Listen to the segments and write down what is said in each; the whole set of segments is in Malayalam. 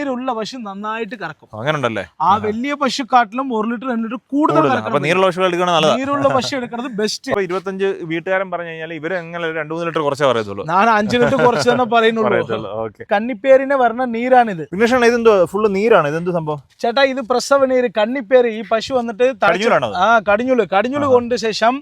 നീരുള്ള പശു നന്നായിട്ട് കറക്കും. അങ്ങനെ ഉണ്ടല്ലേ ആ വലിയ പശുക്കാട്ടിലും ഒരു ലിറ്റർ രണ്ട് ലിറ്റർ കൂടുതൽ നീരുള്ള പശു നീരുള്ള പശു എടുക്കുന്നത് ബെസ്റ്റ് ഇരുപത്തഞ്ച് വീട്ടുകാരൻ പറഞ്ഞു കഴിഞ്ഞാൽ ഇവർ എങ്ങനെ രണ്ടു മൂന്ന് ലിറ്റർ കുറച്ചേ പറയത്തുള്ളൂ. ഞാൻ അഞ്ചു ലിറ്റർ കുറച്ച് തന്നെ പറയുന്നുള്ളൂ കണ്ണിപ്പേരിനെ വരണ പറഞ്ഞ നീരാണിത് വിഘ്നേഷാണ് ഇതെന്തോ ഫുള്ള് നീരാണ്? ഇതെന്ത് സംഭവം? ചേട്ടാ ഇത് പ്രസവ നീര് കണ്ണിപ്പേര് ഈ പശു വന്നിട്ട്? ആ കടിഞ്ഞുൾ കടിഞ്ഞുൾ കൊണ്ട് ശേഷം.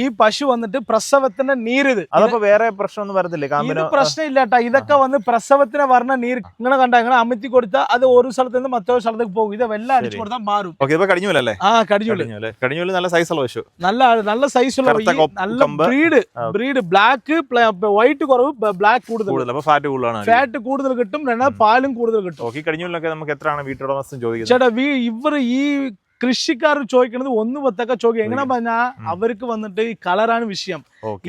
ഈ പശു വന്നിട്ട് പ്രസവത്തിന്റെ നീരിത്. അതപ്പോ വേറെ പ്രശ്നമൊന്നും വരത്തില്ലേ? പ്രശ്നം പ്രശ്നമില്ല ഇതൊക്കെ വന്ന് പ്രസവത്തിന് വരണ നീര്. ഇങ്ങനെ കണ്ട ഇങ്ങനെ അമത്തി കൊടുത്താൽ അത് ഒരു സ്ഥലത്ത് നിന്ന് മറ്റൊരു സ്ഥലത്തേക്ക് പോകും. ഇത് വെള്ളം അടിച്ചു കൊടുത്താൽ മാറും. കടിഞ്ഞൂലല്ലേ ആ കടിഞ്ഞുൽ. കടിഞ്ഞൂൽ. നല്ല സൈസുള്ള പശു. നല്ല നല്ല സൈസുള്ള ഉള്ള നല്ല. ബ്രീഡ്. ബ്രീഡ് ബ്ലാക്ക് വൈറ്റ് കുറവ് ബ്ലാക്ക് കൂടുതൽ. ഫാറ്റ് കൂടുതലാണ് ഫാറ്റ് കൂടുതൽ കിട്ടും പാലും കൂടുതൽ കിട്ടും. കടിഞ്ഞൂലിനൊക്കെ നമുക്ക് എത്രയാണ് വീട്ടുടമസ്ഥൻ ചോദിക്കുന്നത്? ചേട്ടാ ഇവർ ഈ കൃഷിക്കാർ ചോദിക്കുന്നത് ഒന്ന് പത്തൊക്കെ ചോദിക്കും എങ്ങനെ പറഞ്ഞാ അവർക്ക് വന്നിട്ട് ഈ കളറാണ് വിഷയം.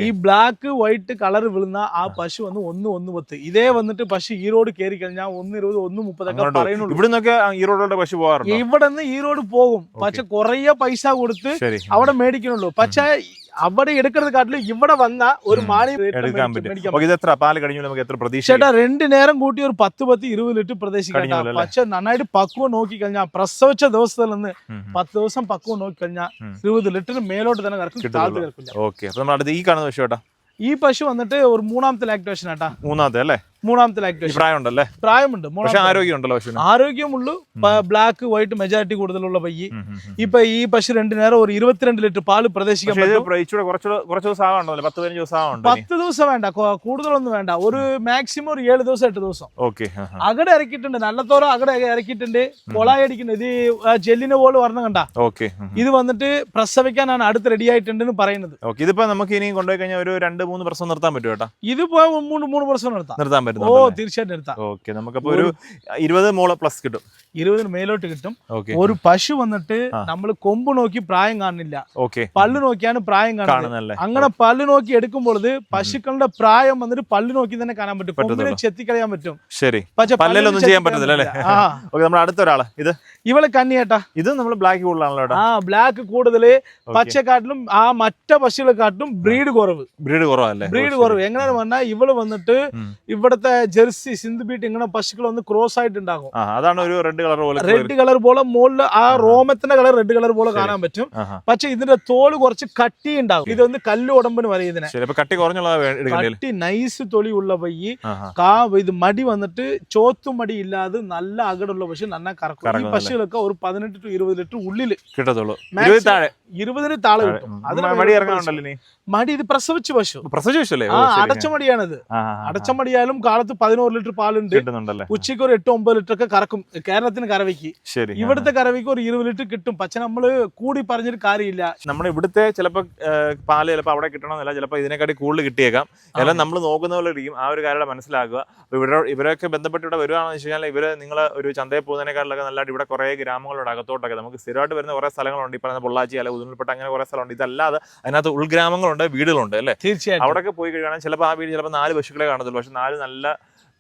ഈ ബ്ലാക്ക് വൈറ്റ് കളർ വിളുന്ന ആ പശു വന്ന് ഒന്ന് ഒന്ന് പത്ത്. ഇതേ വന്നിട്ട് പശു ഈറോഡ് കയറി കഴിഞ്ഞാൽ ഒന്ന് ഇരുപത് ഒന്ന് മുപ്പതൊക്കെ പറയുന്നുള്ളൂ. പശു പോവാറുണ്ട് ഇവിടെ നിന്ന് ഈറോഡ് പോകും. പക്ഷെ കുറേ പൈസ കൊടുത്ത് അവിടെ മേടിക്കണുള്ളൂ. പക്ഷെ അവിടെ എടുക്കുന്നത് കാട്ടിലും ഇവിടെ വന്ന ഒരു മാണി rate ൽ എടുക്കാൻ മേടിച്ച് പറ്റും. മേടിക്കാൻ ഓക്കെ ഇത് എത്ര പാൽ കടിഞ്ഞൂൽ നമുക്ക് എത്ര പ്രതീക്ഷ ചേട്ടാ രണ്ട് നേരം കൂട്ടി ഒരു പത്ത് പത്ത് ഇരുപത് ലിറ്റർ കടിഞ്ഞൂലല്ലേ? പക്ഷെ നന്നായിട്ട് പക്വം നോക്കി കഴിഞ്ഞാൽ പ്രസവിച്ച ദിവസത്തിൽ നിന്ന്. പത്ത് ദിവസം പക്വം നോക്കി കഴിഞ്ഞാൽ. ഇരുപത് ലിറ്ററിന് മേലോട്ട് തന്നെ കിടക്കും കിട്ടത്തുള്ളൂ. താഴത്ത് കറക്കില്ല. ഓക്കെ. അപ്പൊ നമ്മൾ അടുത്ത് ഈ കാണുന്ന പശു കേട്ടാ ഈ പശു വന്നിട്ട് ഒരു മൂന്നാമത്തെ ലാക്ടേഷൻ ആട്ടാ. മൂന്നാമത്തെ അല്ലേ? മൂന്നാമത്തെ ലാക്ടേഷൻ പ്രായമുണ്ടല്ലേ? പ്രായമുണ്ട്. പക്ഷെ ആരോഗ്യമുള്ളു. ആരോഗ്യം ആരോഗ്യമുള്ളൂ ബ്ലാക്ക് വൈറ്റ് മെജോറിറ്റി കൂടുതലുള്ള പയ്യ്. ഇപ്പൊ ഈ പശു രണ്ട് നേരം ഒരു ഇരുപത്തിരണ്ട് ലിറ്റർ പാൽ പ്രതീക്ഷിക്കാൻ പറ്റും. പത്ത് പതിനഞ്ച് ദിവസം പത്ത് ദിവസം വേണ്ട. കൂടുതലൊന്നും വേണ്ട. ഒരു മാക്സിമം ഒരു ഏഴ് ദിവസം എട്ട് ദിവസം. ഓക്കെ അകടെ ഇറക്കിയിട്ടുണ്ട്. നല്ലത്തോരം അകടെ ഇറക്കിയിട്ടുണ്ട്. കൊളായി അടിക്കുന്നുണ്ട് ഇത് ജെല്ലിന് പോലെ വരണം കണ്ട. ഓക്കെ ഇത് വന്നിട്ട് പ്രസവിക്കാനാണ് അടുത്ത് റെഡി ആയിട്ടുണ്ടെന്ന് പറയുന്നത്. ഓക്കെ ഇതിപ്പോ നമുക്ക് ഇനി കൊണ്ടുപോയി കഴിഞ്ഞാൽ ഒരു രണ്ട് മൂന്ന് പ്രസവം നിർത്താൻ പറ്റും കേട്ടോ ഇത് പോയ മൂന്ന് മൂന്ന് പ്രസവം നിർത്താം. നിർത്താൻ ഓ തീർച്ചയായിട്ടും ഓക്കെ നമുക്കപ്പോ ഒരു ഇരുപത് മോൾ പ്ലസ് കിട്ടും. ഇരുപതിന് മേലോട്ട് കിട്ടും. ഒരു പശു വന്നിട്ട് നമ്മൾ നമ്മൾ കൊമ്പ് നോക്കി പ്രായം കാണുന്നില്ല. ഓക്കെ. പല്ല് നോക്കിയാണ് പ്രായം കാണുന്നത്. അങ്ങനെ പല്ല് നോക്കി എടുക്കുമ്പോൾ പശുക്കളുടെ പ്രായം വന്നിട്ട് പല്ല് നോക്കി തന്നെ കാണാൻ പറ്റും. കൊമ്പിനെ. ചെത്തിക്കളയാൻ പറ്റും. ശരി. പക്ഷെ പല്ലിലൊന്നും ചെയ്യാൻ പറ്റത്തില്ല അല്ലേ? നമ്മുടെ അടുത്ത ഒരാൾ. ഇത്? ഇവൾ കന്നിയേട്ടാ. ഇത് നമ്മൾ ബ്ലാക്ക് കൂടുതലാണല്ലോ ആ ബ്ലാക്ക് കൂടുതൽ പച്ചക്കാട്ടിലും ആ മറ്റ പശുക്കളെക്കാട്ടിലും ബ്രീഡ് കുറവ്. ബ്രീഡ് കുറവല്ലേ? ബ്രീഡ് കുറവ്. എങ്ങനെയാണെന്ന് പറഞ്ഞാൽ ഇവൾ വന്നിട്ട് ഉം. ഇവിടത്തെ ജെർസി സിന്ധു ബീറ്റ് ഇങ്ങനെ പശുക്കൾ ഒന്ന് ക്രോസ് ആയിട്ട് ഉണ്ടാകും. അതാണ് ഒരു റെഡ് കളർ പോലെ റെഡ് കളർ പോലെ മുകളിൽ ആ റോമത്തിന്റെ കളർ റെഡ് കളർ പോലെ കാണാൻ പറ്റും. പക്ഷെ ഇതിന്റെ തോൽ കുറച്ച് കട്ടി ഉണ്ടാകും. ഇതൊന്ന് കല്ല് ഉടമ്പിന് ഇതിനെ. കട്ടി കുറഞ്ഞുള്ള കട്ടി നൈസ് തൊളി ഉള്ള പയ്യ് കാ ഇത് മടി വന്നിട്ട് ചോത്തും മടി ഇല്ലാതെ നല്ല അകടുള്ള പശു നന്നാ കറക്കും. ഈ പശുകളൊക്കെ ഒരു പതിനെട്ട് ടു ഇരുപത് ലിറ്റർ ഉള്ളിൽ കിട്ടത്തുള്ളൂ. താഴെ. ഇരുപതിന് താളെ കിട്ടും. മടി ഇത് പ്രസവിച്ച പശു. പ്രസവിച്ചു പശുവല്ലേ? ആ അടച്ച കാലത്ത് പതിനോറ് ലിറ്റർ പാലുണ്ട്. കിട്ടുന്നുണ്ടല്ലേ? ഉച്ചയ്ക്ക് ഒരു എട്ട് ഒമ്പത് ലിറ്റർ ഒക്കെ കറക്കും. കേരളത്തിന് കറവയ്ക്ക്. ഇവിടുത്തെ കറവയ്ക്ക് ഒരു ഇരുപത് ലിറ്റർ കിട്ടും. പക്ഷെ നമ്മൾ കൂടി പറഞ്ഞിട്ട് കാര്യമില്ല. നമ്മുടെ ഇവിടുത്തെ ചിലപ്പോൾ പാൽ ചിലപ്പോൾ അവിടെ കിട്ടണമെന്നില്ല ചിലപ്പോൾ ഇതിനെക്കാട്ടി കൂടുതൽ കിട്ടിയേക്കാം. എല്ലാം നമ്മൾ നോക്കുന്ന പോലെ ഇരിക്കും. ആ ഒരു കാര്യം മനസ്സിലാക്കുക. ഇവിടെ ഇവരൊക്കെ ബന്ധപ്പെട്ട് ഇവിടെ വരുവാണെന്ന് വെച്ച് കഴിഞ്ഞാൽ ഇവർ നിങ്ങൾ ഒരു ചന്തയിൽ പോകുന്നതിനേക്കാളൊക്കെ നല്ലതായിട്ട് ഇവിടെ കുറേ ഗ്രാമങ്ങളുടെ അകത്തോട്ടൊക്കെ നമുക്ക് സ്ഥിരമായിട്ട് വരുന്ന കുറേ സ്ഥലങ്ങളുണ്ട്. ഈ പറയുന്ന പൊള്ളാച്ചി അല്ല ഉദുമൽപ്പെട്ട അങ്ങനെ കുറേ സ്ഥലമുണ്ട്. ഇതല്ലാതെ അതിനകത്ത് ഉൾഗ്രാമങ്ങളുണ്ട് വീടുകളുണ്ട് അല്ലേ? തീർച്ചയായും അവിടെയൊക്കെ പോയി കഴിയുകയാണെങ്കിൽ ചിലപ്പോൾ ആ വീട് ചിലപ്പോൾ നാല് പശുക്കളെ കാണത്തുള്ളൂ. പക്ഷെ നാല് നല്ല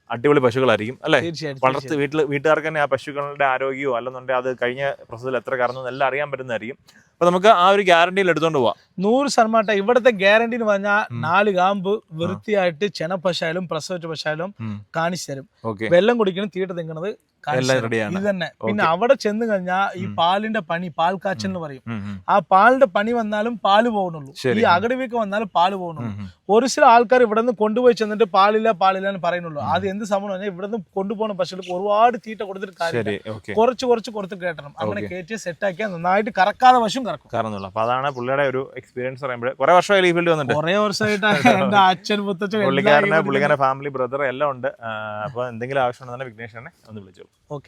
അടിപൊളി പശുക്കളായിരിക്കും അല്ലേ? വളർത്ത് വീട്ടിൽ വീട്ടുകാർക്ക് തന്നെ ആ പശുക്കളുടെ ആരോഗ്യമോ അല്ലെന്നുണ്ടെങ്കിൽ അത് കഴിഞ്ഞ പ്രസവത്തിൽ എത്ര കറന്നു എല്ലാം അറിയാൻ പറ്റുന്നതായിരിക്കും. അപ്പൊ നമുക്ക് ആ ഒരു ഗ്യാരണ്ടിയിൽ എടുത്തോണ്ട് പോവാം. നൂറ് ശതമാനം ഇവിടുത്തെ ഗ്യാരണ്ടി എന്ന് പറഞ്ഞാൽ നാല് കാമ്പ് വൃത്തിയായിട്ട് ചെന പശായാലും പ്രസവിച്ച പശായാലും കാണിച്ചു തരും. വെള്ളം കുടിക്കണം തീട്ട തിങ്ങണത് ഇത് തന്നെ. പിന്നെ അവിടെ ചെന്ന് കഴിഞ്ഞാൽ ഈ പാലിന്റെ പണി പാൽ കാച്ചൽ എന്ന് പറയും. ആ പാലിന്റെ പണി വന്നാലും പാൽ പോകണുള്ളൂ ഈ അകടിവീക്ക് വന്നാലും പാൽ ഉം. ഒരു ചില ആൾക്കാർ ഇവിടെ നിന്ന് കൊണ്ടുപോയി ചെന്നിട്ട് പാലില്ല പാലില്ല എന്ന് പറയുന്നുള്ളൂ. അത് എന്ത് സംഭവം പറഞ്ഞാൽ ഇവിടെ നിന്ന് കൊണ്ടുപോകുന്ന പശുക്കൾക്ക് ഒരുപാട് തീറ്റ കൊടുത്തിട്ട് കാര്യമില്ല. കുറച്ച് കുറച്ച് കൊടുത്ത് കേട്ടണം അങ്ങനെ കയറ്റി സെറ്റ് ആക്കിയാൽ നന്നായിട്ട് കറക്കാതെ വശം കറക്കും കാരണമല്ല അപ്പൊ അതാണ് പുള്ളിയുടെ ഒരു എക്സ്പീരിയൻസ് പറയുമ്പോൾ കുറെ വർഷമായി ഈ ഫീൽഡ് വന്നിട്ട്. കുറെ വർഷമായിട്ട് എന്റെ അച്ഛൻ മുത്തച്ഛൻ പുള്ളിക്കാരനെ പുള്ളിക്കാരന്റെ ഫാമിലി ബ്രദർ എല്ലാം ഉണ്ട്. അപ്പൊ എന്തെങ്കിലും ആവശ്യമുണ്ടെന്നുണ്ടെങ്കിൽ വിഘ്നേഷനെ ഒന്ന് വിളിച്ചോളൂ. ഓക്കെ.